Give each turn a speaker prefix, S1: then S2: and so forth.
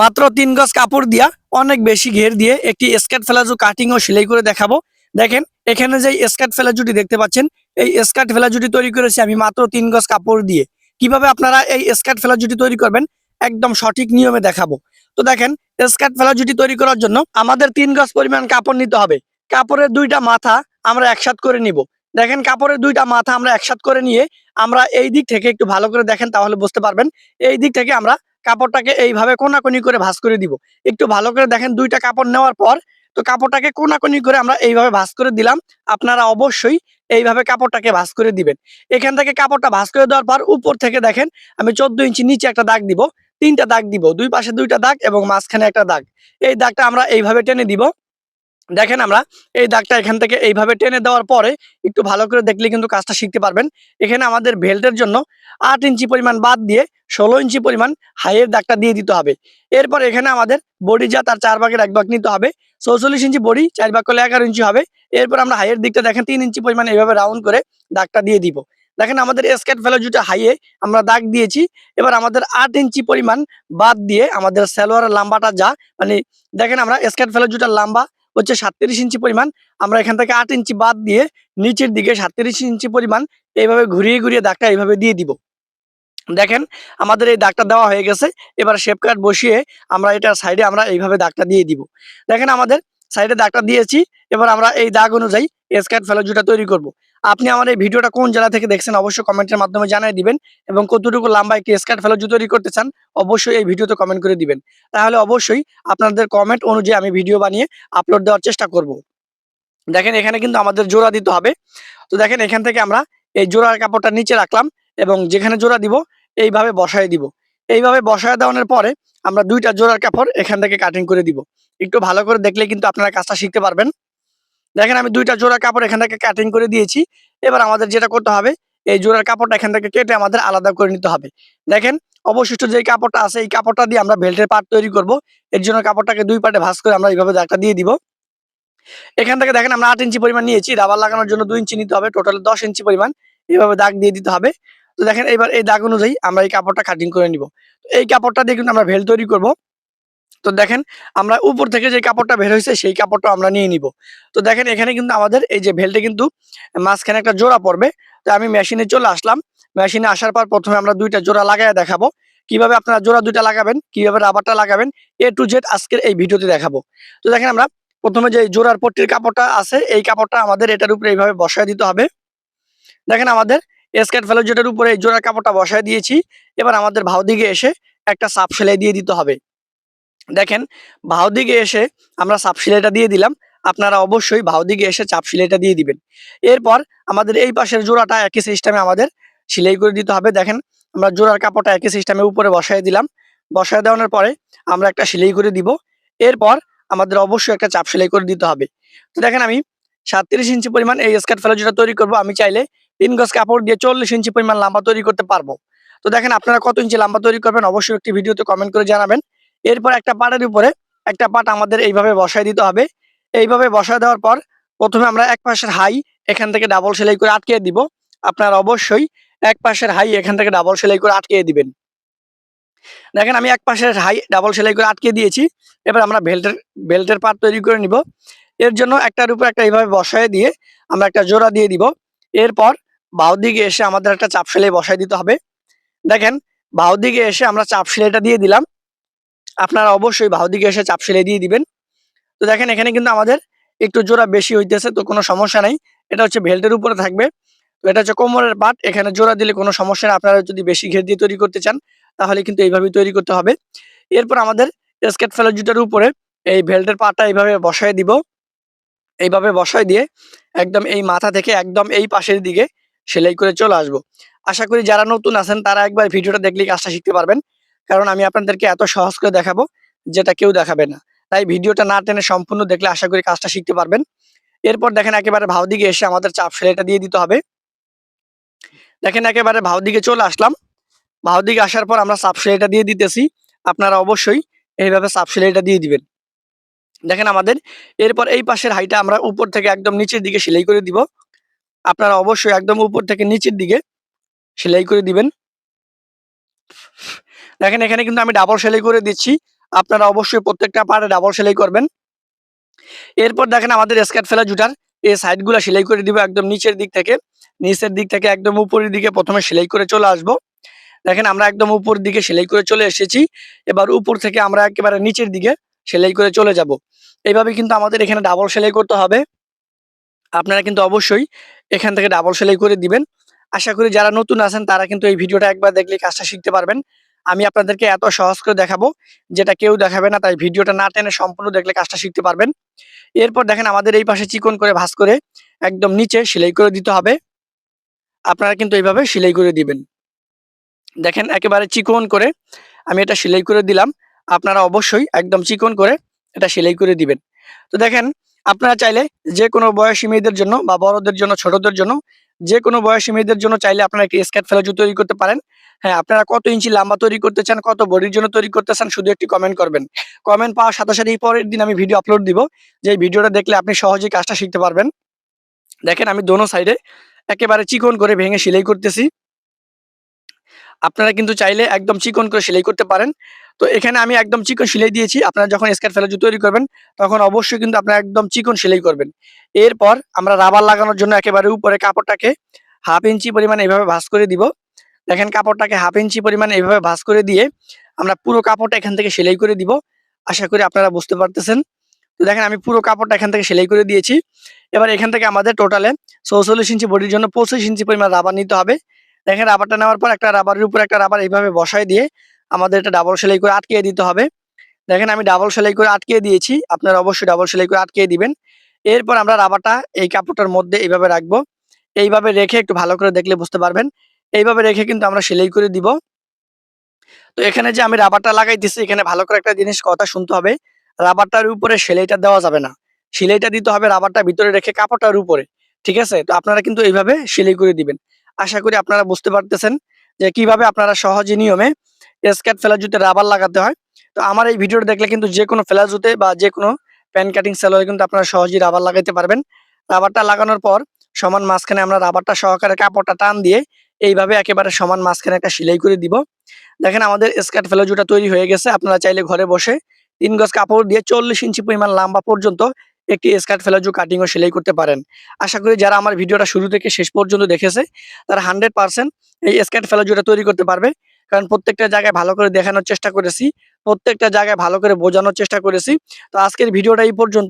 S1: মাত্র তিন গজ কাপড় দিয়া অনেক বেশি ঘের দিয়ে একটি স্কার্ট ফেলাজু কাটিং ও সেলাই করে দেখাবো। দেখেন, এখানে যে স্কার্ট ফেলাজুটি দেখতে পাচ্ছেন, এই স্কার্ট ফেলাজুটি তৈরি করেছি আমি মাত্র তিন গজ কাপড় দিয়ে। কীভাবে আপনারা এই স্কার্ট ফেলাজুটি তৈরি করবেন? একদম সঠিক নিয়মে দেখাবো। তো দেখেন স্কার্ট ফেলাজুটি তৈরি করার জন্য আমাদের তিন গজ পরিমাণ কাপড় নিতে হবে। কাপড়ের দুইটা মাথা আমরা একসাথ করে নিব। দেখেন, কাপড়ের দুইটা মাথা আমরা একসাথ করে নিয়ে আমরা এই দিক থেকে একটু ভালো করে দেখেন, তাহলে বুঝতে পারবেন। এই দিক থেকে আমরা কাপড়টাকে এইভাবে কোনাকোনি করে ভাঁজ করে দিব। একটু ভালো করে দেখেন দুইটা কাপড় নেওয়ার পর, তো কাপড়টাকে কোনাকোনি করে আমরা এইভাবে ভাঁজ করে দিলাম। আপনারা অবশ্যই এইভাবে কাপড়টাকে ভাঁজ করে দিবেন। এখান থেকে কাপড়টা ভাঁজ করে দেওয়ার পর উপর থেকে দেখেন আমি চোদ্দ ইঞ্চি নিচে একটা দাগ দিব, তিনটা দাগ দিব, দুই পাশে দুইটা দাগ এবং মাঝখানে একটা দাগ। এই দাগটা আমরা এইভাবে টেনে দিব। দেখেন আমরা, এই দাগটা এখান থেকে এইভাবে টেনে দেওয়ার পরে একটু ভালো করে দেখলে কিন্তু কাজটা শিখতে পারবেন। এখানে আমাদের বেল্টের জন্য আট ইঞ্চি পরিমাণ বাদ দিয়ে ষোলো ইঞ্চি পরিমাণ হাইয়ের দাগটা দিয়ে দিতে হবে। এরপর এখানে আমাদের বডি যা তার চার ভাগের এক ভাগ নিতে হবে। চৌচল্লিশ ইঞ্চি বডি, চার ভাগ করলে এগারো ইঞ্চি হবে। এরপর আমরা হাইয়ের দিকটা দেখেন, তিন ইঞ্চি পরিমাণ এইভাবে রাউন্ড করে দাগটা দিয়ে দিব। দেখেন আমাদের স্কেট ফেলোজুটা হাইয়ে আমরা দাগ দিয়েছি, এবার আমাদের আট ইঞ্চি পরিমাণ বাদ দিয়ে আমাদের সালোয়ারের লাম্বাটা যা মানে দেখেন আমরা স্কেট ফেলোজুটার লাম্বা হচ্ছে সাতত্রিশ ইঞ্চি পরিমাণ। আমরা এখান থেকে আট ইঞ্চি বাদ দিয়ে নিচের দিকে সাতত্রিশ ইঞ্চি পরিমাণ এইভাবে ঘুরিয়ে ঘুরিয়ে দাগটা এইভাবে দিয়ে দিব। দেখেন, আমাদের এই দাগটা দেওয়া হয়ে গেছে। এবার শেপ কাট বসিয়ে আমরা এটার সাইডে আমরা এইভাবে দাগটা দিয়ে দিব। দেখেন, আমাদের সাইডে দাগটা দিয়েছি। এবার আমরা এই দাগ অনুযায়ী স্কার্ট ফেলোজুটা তৈরি করব। আপনি আমার এই ভিডিওটা কোন জেলা থেকে দেখছেন অবশ্যই কমেন্টের মাধ্যমে জানিয়ে দিবেন এবং কতটুকু লম্বা একটি স্কার্ট ফেলোজু তৈরি করতে চান, অবশ্যই এই ভিডিওতে কমেন্ট করে দিবেন। তাহলে অবশ্যই আপনাদের কমেন্ট অনুযায়ী আমি ভিডিও বানিয়ে আপলোড দেওয়ার চেষ্টা করব। দেখেন এখানে কিন্তু আমাদের জোড়া দিতে হবে। তো দেখেন এখান থেকে আমরা এই জোড়ার কাপড়টা নিচে রাখলাম এবং যেখানে জোড়া দিব, এইভাবে বসায় দিব। এইভাবে বসায় দেওয়ানোর পরে আমরা দুইটা জোড়ার কাপড় এখান থেকে কাটিং করে দিব। একটু ভালো করে দেখলে কিন্তু আপনারা কাজটা শিখতে পারবেন। দেখেন আমি দুইটা জোড়া কাপড় এখান থেকে কাটিং করে দিয়েছি। এবার আমাদের যেটা করতে হবে, এই জোড়ার কাপড়টা এখান থেকে কেটে আমাদের আলাদা করে নিতে হবে। দেখেন, অবশিষ্ট যে কাপড়টা আছে, এই কাপড়টা দিয়ে আমরা বেল্টের পাট তৈরি করব। এর জন্য কাপড়টাকে দুই পাটে ভাঁজ করে আমরা এইভাবে দাগটা দিয়ে দিব। এখান থেকে দেখেন আমরা আট ইঞ্চি পরিমাণ নিয়েছি। রাবার লাগানোর জন্য দুই ইঞ্চি নিতে হবে টোটাল দশ ইঞ্চি পরিমাণ এইভাবে দাগ দিয়ে দিতে হবে। তো দেখেন এবার এই দাগ অনুযায়ী আমরা এই কাপড়টা কাটিং করে নিব। এই কাপড়টা দিয়ে কিন্তু আমরা ভেল তৈরি করব। তো দেখেন, আমরা উপর থেকে যে কাপড়টা বের হয়েছে, সেই কাপড়টা আমরা নিয়ে নিব। তো দেখেন, এখানে কিন্তু আমাদের এই যে ভেলটা কিন্তু মাঝখানে একটা জোড়া পড়বে। তো আমি মেশিনে চলে আসলাম। মেশিনে আসার পর প্রথমে আমরা দুইটা জোড়া লাগায় দেখাবো। কীভাবে আপনারা জোড়া দুইটা লাগাবেন, কীভাবে রাবারটা লাগাবেন, এ টু জেড আজকের এই ভিডিওতে দেখাবো। তো দেখেন আমরা প্রথমে যে জোড়ার পট্টির কাপড়টা আছে, এই কাপড়টা আমাদের এটার উপরে এইভাবে বসায় দিতে হবে। দেখেন, আমাদের স্কার্ট ফেলো যেটার উপরে এই জোড়ার কাপড়টা বসায় দিয়েছি, এবার আমাদের ভাও দিকে এসে একটা সাপ সেলাই দিয়ে দিতে হবে। দেখেন ভাও দিকে এসে আমরা সাপ সেলাইটা দিয়ে দিলাম, আপনারা অবশ্যই ভাও দিকে এসে চাপ সেলাইটা দিয়ে দিবেন। এরপর আমাদের এই পাশের জোড়াটা একই সিস্টেমে আমাদের সেলাই করে দিতে হবে। দেখেন, আমরা জোড়ার কাপড়টা একই সিস্টেমে উপরে বসায় দিলাম। বসায় দেওয়ানোর পরে আমরা একটা সেলাই করে দিব। এরপর আমাদের অবশ্যই একটা চাপ সেলাই করে দিতে হবে। তো দেখেন আমি সাতত্রিশ ইঞ্চি পরিমাণ এই স্কার্ট ফেলো যেটা তৈরি করব, আমি চাইলে তিন গজ কাপড় দিয়ে চল্লিশ ইঞ্চি পরিমাণ লম্বা তৈরি করতে পারব। তো দেখেন, আপনারা কত ইঞ্চি লম্বা তৈরি করবেন অবশ্যই একটি ভিডিওতে কমেন্ট করে জানাবেন। এরপর একটা পাটের উপরে একটা পাট আমাদের এইভাবে বসায় দিতে হবে। এইভাবে বসায় দেওয়ার পর প্রথমে আমরা এক পাশের হাই এখান থেকে ডাবল সেলাই করে আটকে দিব। আপনার অবশ্যই এক পাশের হাই এখান থেকে ডাবল সেলাই করে আটকে দিবেন। দেখেন আমি এক পাশের হাই ডাবল সেলাই করে আটকে দিয়েছি। এবার আমরা বেল্টের বেল্টের পাট তৈরি করে নিব। এর জন্য একটার উপর একটা এইভাবে বসায় দিয়ে আমরা একটা জোড়া দিয়ে দিব। এরপর বাউ দিকে এসে আমাদের একটা চাপ সেলাই বসায় দিতে হবে। দেখেন বাউ দিকে এসে আমরা চাপ সেলাইটা দিয়ে দিলাম। আপনারা অবশ্যই বাউ দিকে এসে চাপ সেলাই দিয়ে দিবেন। তো দেখেন, এখানে কিন্তু আমাদের একটু জোড়া বেশি হইতেছে, তো কোনো সমস্যা নাই। এটা হচ্ছে বেল্টের উপরে থাকবে। তো এটা হচ্ছে কোমরের পাট। এখানে জোড়া দিলে কোনো সমস্যা নেই। আপনারা যদি বেশি ঘের দিয়ে তৈরি করতে চান, তাহলে কিন্তু এইভাবেই তৈরি করতে হবে। এরপর আমাদের স্কেট ফেলো জুটার উপরে এই বেল্টের পাটটা এইভাবে বসায় দিব। এইভাবে বসায় দিয়ে একদম এই মাথা থেকে একদম এই পাশের দিকে সেলাই করে চলে আসব। আশা করি যারা নতুন আছেন, তারা একবার ভিডিওটা দেখলে কাজটা শিখতে পারবেন। কারণ আমি আপনাদেরকে এত সহজ করে দেখাবো যেটা কেউ দেখাবে না। তাই ভিডিওটা না টেনে সম্পূর্ণ দেখলে আশা করি কাজটা শিখতে পারবেন। এরপর দেখেন একেবারে ভাও দিকে এসে আমাদের চাপ সেলাইটা দিয়ে দিতে হবে। দেখেন একেবারে ভাও দিকে চলে আসলাম। ভাও দিকে আসার পর আমরা চাপ সেলাইটা দিয়ে দিতেছি। আপনারা অবশ্যই এইভাবে চাপ সেলাইটা দিয়ে দিবেন। দেখেন আমাদের এরপর এই পাশের হাইটা আমরা উপর থেকে একদম নিচের দিকে সেলাই করে দিব। আপনারা অবশ্যই একদম উপর থেকে নিচের দিকে সেলাই করে দিবেন। দেখেন, এখানে কিন্তু আমি ডাবল সেলাই করে দিচ্ছি। আপনারা অবশ্যই প্রত্যেকটা পারে ডাবল সেলাই করবেন। এরপর দেখেন, আমাদের স্কার্ট ফেলা জুটার এই সাইডগুলো সেলাই করে দিব একদম নিচের দিক থেকে। নিচের দিক থেকে একদম উপরের দিকে প্রথমে সেলাই করে চলে আসব। দেখেন, আমরা একদম উপর দিকে সেলাই করে চলে এসেছি। এবার উপর থেকে আমরা একেবারে নিচের দিকে সেলাই করে চলে যাব। এইভাবে কিন্তু আমাদের এখানে ডাবল সেলাই করতে হবে। আপনারা কিন্তু অবশ্যই এখান থেকে ডাবল সেলাই করে দিবেন। আশা করি যারা নতুন আছেন, তারা কিন্তু এই ভিডিওটা একবার দেখলে কাজটা শিখতে পারবেন। আমি আপনাদেরকে এত সহজ করে দেখাবো, যেটা কেউ দেখাবে না, তাই ভিডিওটা না টেনে সম্পূর্ণ দেখলে কাজটা শিখতে পারবেন। এরপর দেখেন, আমাদের এই পাশে চিকন করে ভাঁজ করে একদম নিচে সেলাই করে দিতে হবে। আপনারা কিন্তু এইভাবে সেলাই করে দিবেন। দেখেন, একেবারে চিকন করে আমি এটা সেলাই করে দিলাম। আপনারা অবশ্যই একদম চিকন করে এটা সেলাই করে দিবেন। তো দেখেন, আপনারা চাইলে যে কোনো বয়সী মেয়েদের জন্য বা বড়দের জন্য, ছোটদের জন্য যে কোনো বয়সী মেয়েদের জন্য চাইলে আপনারা একটি স্কার্ট ফেলাজু তৈরি করতে পারেন। হ্যাঁ আপনারা কত ইঞ্চি লম্বা তৈরি করতে চান, কত বডির জন্য তৈরি করতে চান, শুধু একটি কমেন্ট করবেন। কমেন্ট পাওয়ার সাথে সাথে এই পরের দিন আমি ভিডিও আপলোড দিব, যে ভিডিওটা দেখলে আপনি সহজেই কাজটা শিখতে পারবেন। দেখেন, আমি দোনো সাইডে একেবারে চিকন করে ভেঙে সেলাই করতেছি। আপনারা কিন্তু চাইলে একদম চিকন করে সেলাই করতে পারেন। তো এখানে আমি একদম চিকন সেলাই দিয়েছি। আপনারা যখন স্কার্ট ফেলাজু তৈরি করবেন, তখন অবশ্যই কিন্তু আপনারা একদম চিকন সেলাই করবেন। এরপর আমরা রাবার লাগানোর জন্য একেবারে উপরে কাপড়টাকে হাফ ইঞ্চি পরিমাণ এইভাবে ভাঁজ করে দিব। দেখেন কাপড়টাকে হাফ ইঞ্চি পরিমাণ এইভাবে ভাঁজ করে দিয়ে আমরা পুরো কাপড়টা এখান থেকে সেলাই করে দিব। আশা করি আপনারা বুঝতে পারতেছেন। তো দেখেন আমি পুরো কাপড়টা এখান থেকে সেলাই করে দিয়েছি। এবার এখান থেকে আমাদের টোটালে চৌচল্লিশ ইঞ্চি বডির জন্য পঁচিশ ইঞ্চি পরিমাণ রাবার নিতে হবে। দেখেন রাবারটা নেওয়ার পর একটা রাবারের উপর একটা রাবার এইভাবে বসায় দিয়ে আমাদের এটা ডাবল সেলাই করে আটকিয়ে দিতে হবে। দেখেন আমি ডাবল সেলাই করে আটকিয়ে দিয়েছি, আপনারা অবশ্যই ডাবল সেলাই করে আটকিয়ে দিবেন। এরপর আমরা রাবারটা এই কাপড়টার মধ্যে এইভাবে রাখব। এইভাবে রেখে একটু ভালো করে দেখলে বুঝতে পারবেন। এইভাবে রেখে কিন্তু আমরা সেলাই করে দিব। তো এখানে যে আমি রাবারটা লাগাইতেছি, এখানে ভালো করে একটা জিনিস কথা শুনতে হবে। রাবারটার উপরে সেলাইটা দেওয়া যাবে না। সেলাইটা দিতে হবে রাবারটা ভিতরে রেখে কাপড়টার উপরে। ঠিক আছে? তো আপনারা কিন্তু এইভাবে সেলাই করে দিবেন। আশা করি আপনারা বুঝতে পারতেছেন যে কীভাবে আপনারা সহজে নিয়মে স্কার্ট ফেলাজুতে রাবার লাগাতে হয়। তো আমার এই ভিডিওটা দেখলে কিন্তু যে কোনো ফেলাজুতে বা যে কোনো প্যান কাটিং সেলোয়ারে কিন্তু আপনারা সহজেই রাবার লাগাইতে পারবেন। রাবারটা লাগানোর পর সমান মাঝখানে আমরা রাবারটা সহকারে কাপড়টা টান দিয়ে এইভাবে একেবারে সমান মাঝখানে একটা সেলাই করে দিব। দেখেন আমাদের স্কার্ট ফেলাজুটা তৈরি হয়ে গেছে। আপনারা চাইলে ঘরে বসে তিন গজ কাপড় দিয়ে চল্লিশ ইঞ্চি পরিমাণ লম্বা পর্যন্ত একটি স্কার্ট ফেলাজু কাটিং ও সেলাই করতে পারেন। আশা করি যারা আমার ভিডিওটা শুরু থেকে শেষ পর্যন্ত দেখেছে, তারা হান্ড্রেড পার্সেন্ট এই স্কার্ট ফেলাজুটা তৈরি করতে পারবে। কারণ প্রত্যেকটা জায়গায় ভালো করে দেখানোর চেষ্টা করেছি, প্রত্যেকটা জায়গায় ভালো করে বোঝানোর চেষ্টা করেছি। তো আজকের ভিডিওটা এই পর্যন্ত।